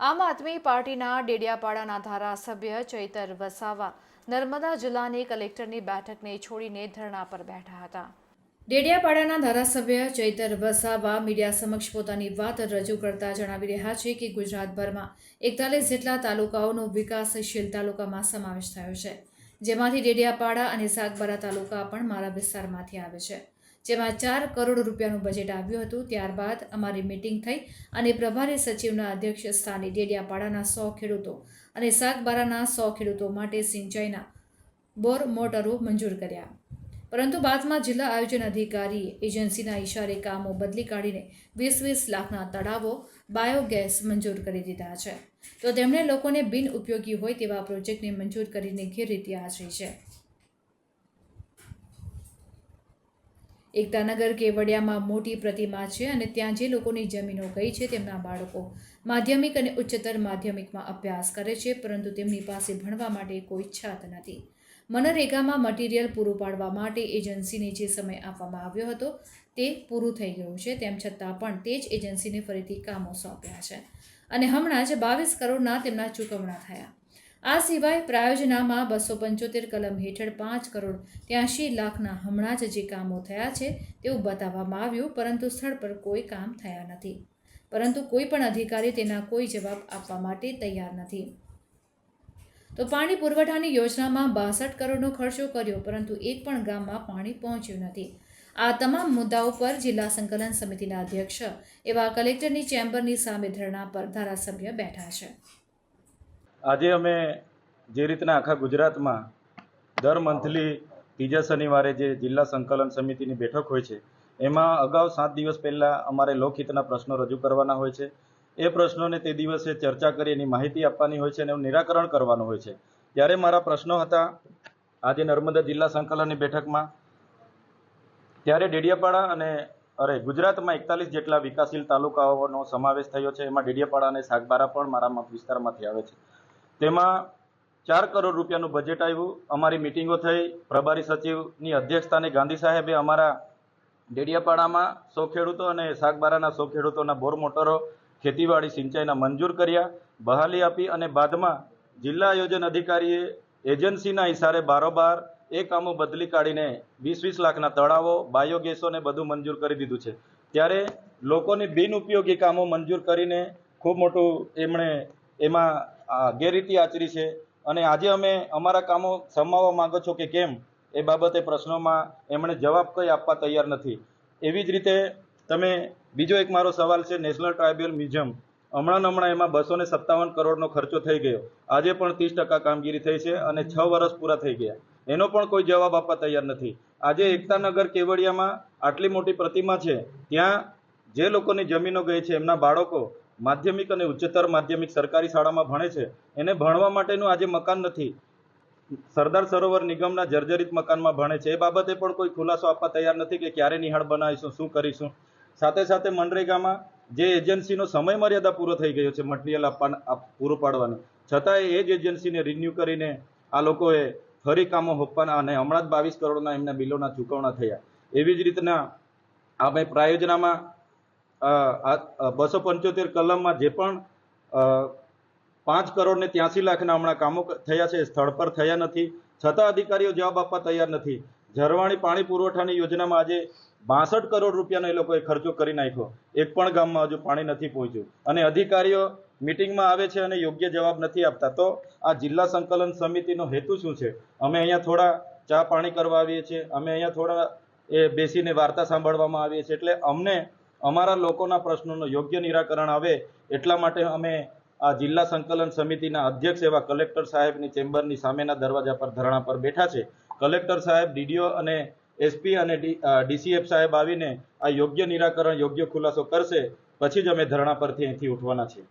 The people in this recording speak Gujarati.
આમ આદમી પાર્ટીના ડેડિયાપાડાના ધારાસભ્ય ચૈતર વસાવા નર્મદા જિલ્લાની કલેક્ટરની બેઠકને છોડીને ધરણા પર બેઠા હતા. ડેડિયાપાડાના ધારાસભ્ય ચૈતર વસાવા મીડિયા સમક્ષ પોતાની વાત રજૂ કરતા જણાવી રહ્યા છે કે ગુજરાતભરમાં એકતાલીસ જેટલા તાલુકાઓનો વિકાસશીલ તાલુકામાં સમાવેશ થયો છે. જેમાંથી ડેડિયાપાડા અને સાગબારા તાલુકા પણ મારા વિસ્તારમાંથી આવે છે. જેમાં ચાર કરોડ રૂપિયાનું બજેટ આવ્યું હતું. ત્યારબાદ અમારી મિટિંગ થઈ અને પ્રભારી સચિવના અધ્યક્ષ સ્થાને ડેડિયાપાડાના સો ખેડૂતો અને સાગબારાના સો ખેડૂતો માટે સિંચાઈના બોર મોટરો મંજૂર કર્યા. પરંતુ બાદમાં જિલ્લા આયોજન અધિકારીએ એજન્સીના ઇશારે કામો બદલી કાઢીને વીસ વીસ લાખના તળાવો બાયોગેસ મંજૂર કરી દીધા છે. તો તેમણે લોકોને બિન ઉપયોગી હોય તેવા પ્રોજેક્ટને મંજૂર કરીને ગેરરીતિ આચરી છે. એકતાનગર કેવડિયામાં મોટી પ્રતિમા છે અને ત્યાં જે લોકોની જમીનો ગઈ છે તેમના બાળકો માધ્યમિક અને ઉચ્ચતર માધ્યમિકમાં અભ્યાસ કરે છે, પરંતુ તેમની પાસે ભણવા માટે કોઈ છાત નથી. મનરેગામાં મટીરિયલ પૂરું પાડવા માટે એજન્સીને જે સમય આપવામાં આવ્યો હતો તે પૂરું થઈ ગયું છે, તેમ છતાં પણ તે જ એજન્સીને ફરીથી કામો સોંપ્યા છે. અને હમણાં જ બાવીસ કરોડના તેમના ચૂકવણા થયા. આ સિવાય પ્રાયોજનામાં બસો પંચોતેર કલમ હેઠળ પાંચ કરોડ ત્યાંશી લાખના હમણાં જ જે કામો થયા છે તેવું બતાવવામાં આવ્યું, પરંતુ સ્થળ પર કોઈ કામ થયા નથી. પરંતુ કોઈ પણ અધિકારી તેના કોઈ જવાબ આપવા માટે તૈયાર નથી. તો પાણી પુરવઠાની યોજનામાં બાસઠ કરોડનો ખર્ચો કર્યો, પરંતુ એક પણ ગામમાં પાણી પહોંચ્યું નથી. આ તમામ મુદ્દાઓ પર જિલ્લા સંકલન સમિતિના અધ્યક્ષ એવા કલેક્ટરની ચેમ્બરની સામે ધરણા પર ધારાસભ્ય બેઠા છે. આજે અમે જે રીતના આખા ગુજરાતમાં દર મંથલી ત્રીજા શનિવારે જે જિલ્લા સંકલન સમિતિની બેઠક હોય છે, એમાં અગાઉ સાત દિવસ પહેલાં અમારે લોકહિતના પ્રશ્નો રજૂ કરવાના હોય છે. એ પ્રશ્નોને તે દિવસે ચર્ચા કરી એની માહિતી આપવાની હોય છે અને એનું નિરાકરણ કરવાનું હોય છે. ત્યારે મારા પ્રશ્નો હતા આજે નર્મદા જિલ્લા સંકલનની બેઠકમાં. ત્યારે ડેડિયાપાડા અને, અરે, ગુજરાતમાં એકતાલીસ જેટલા વિકાસશીલ તાલુકાઓનો સમાવેશ થયો છે. એમાં ડેડિયાપાડા અને સાગબારા પણ મારા વિસ્તારમાંથી આવે છે. તેમાં ચાર કરોડ રૂપિયાનું બજેટ આવ્યું. અમારી મિટિંગો થઈ. પ્રભારી સચિવની અધ્યક્ષતાને ગાંધી સાહેબે અમારા ડેડિયાપાડામાં સો ખેડૂતો અને શાકબારાના સો ખેડૂતોના બોર મોટરો, ખેતીવાડી સિંચાઈના મંજૂર કર્યા, બહાલી આપી અને બાદમાં જિલ્લા આયોજન અધિકારીએ એજન્સીના ઇશારે બારોબાર એ કામો બદલી કાઢીને વીસ વીસ લાખના તળાવો, બાયોગેસોને બધું મંજૂર કરી દીધું છે. ત્યારે લોકોની બિનઉપયોગી કામો મંજૂર કરીને ખૂબ મોટું એમણે એમાં ગેરરીતિ આચરી છે. અને આજે અમે અમારા કામો સમાવવા માંગો છો કે કેમ, એ બાબતે પ્રશ્નોમાં એમણે જવાબ કંઈ આપવા તૈયાર નથી. એવી જ રીતે તમે, બીજો એક મારો સવાલ છે નેશનલ ટ્રાઇબ્યુનલ મ્યુઝિયમ હમણાં હમણાં એમાં બસો ને સત્તાવન કરોડનો ખર્ચો થઈ ગયો. આજે પણ ત્રીસ ટકા કામગીરી થઈ છે અને છ વર્ષ પૂરા થઈ ગયા. એનો પણ કોઈ જવાબ આપવા તૈયાર નથી. આજે એકતાનગર કેવડિયામાં આટલી મોટી પ્રતિમા છે. ત્યાં જે લોકોની જમીનો ગઈ છે, એમના બાળકો માધ્યમિક અને ઉચ્ચતર માધ્યમિક સરકારી શાળામાં ભણે છે. એને ભણવા માટેનું આજે મકાન નથી. સરદાર સરોવર નિગમના જર્જરિત મકાનમાં ભણે છે. એ બાબતે પણ કોઈ ખુલાસો આપવા તૈયાર નથી કે ક્યારે નિહાળ બનાવીશું, શું કરીશું. સાથે સાથે મનરેગામાં જે એજન્સીનો સમય મર્યાદા પૂરો થઈ ગયો છે, મટીરિયલ આપવા પૂરું પાડવાનો. છતાંય એ જ એજન્સીને રિન્યૂ કરીને આ લોકોએ ફરી કામો હોપવાના અને હમણાં જ બાવીસ કરોડના એમના બિલોના ચૂકવણા થયા. એવી જ રીતના આપણે પ્રાયોજનામાં બસો પંચોતેર કલમમાં જે પણ પાંચ કરોડ ને ત્યાસી લાખના હમણાં કામો થયા છે સ્થળ પર થયા નથી. છતાં અધિકારીઓ જવાબ આપવા તૈયાર નથી. ઝરવાણી પાણી પુરવઠાની યોજનામાં આજે બાસઠ કરોડ રૂપિયાનો એ લોકોએ ખર્ચો કરી નાખ્યો. એક પણ ગામમાં હજુ પાણી નથી પહોંચ્યું. અને અધિકારીઓ મિટિંગમાં આવે છે અને યોગ્ય જવાબ નથી આપતા. તો આ જિલ્લા સંકલન સમિતિનો હેતુ શું છે? અમે અહીંયા થોડા ચા પાણી કરવા આવીએ છીએ. અમે અહીંયા થોડા એ બેસીને વાર્તા સાંભળવામાં આવીએ છીએ. એટલે અમને અમારા લોકોના પ્રશ્નોનું યોગ્ય નિરાકરણ આવે એટલા માટે અમે આ જિલ્લા સંકલન સમિતિના અધ્યક્ષ એવા કલેક્ટર સાહેબની ચેમ્બરની સામેના દરવાજા પર ધરણા પર બેઠા છે. કલેક્ટર સાહેબ, ડીડીઓ અને એસપી અને ડીસીએફ સાહેબ આવીને આ યોગ્ય નિરાકરણ, યોગ્ય ખુલાસો કરશે. પછી જ અમે ધરણા પરથી અહીંથી ઉઠવાના છીએ.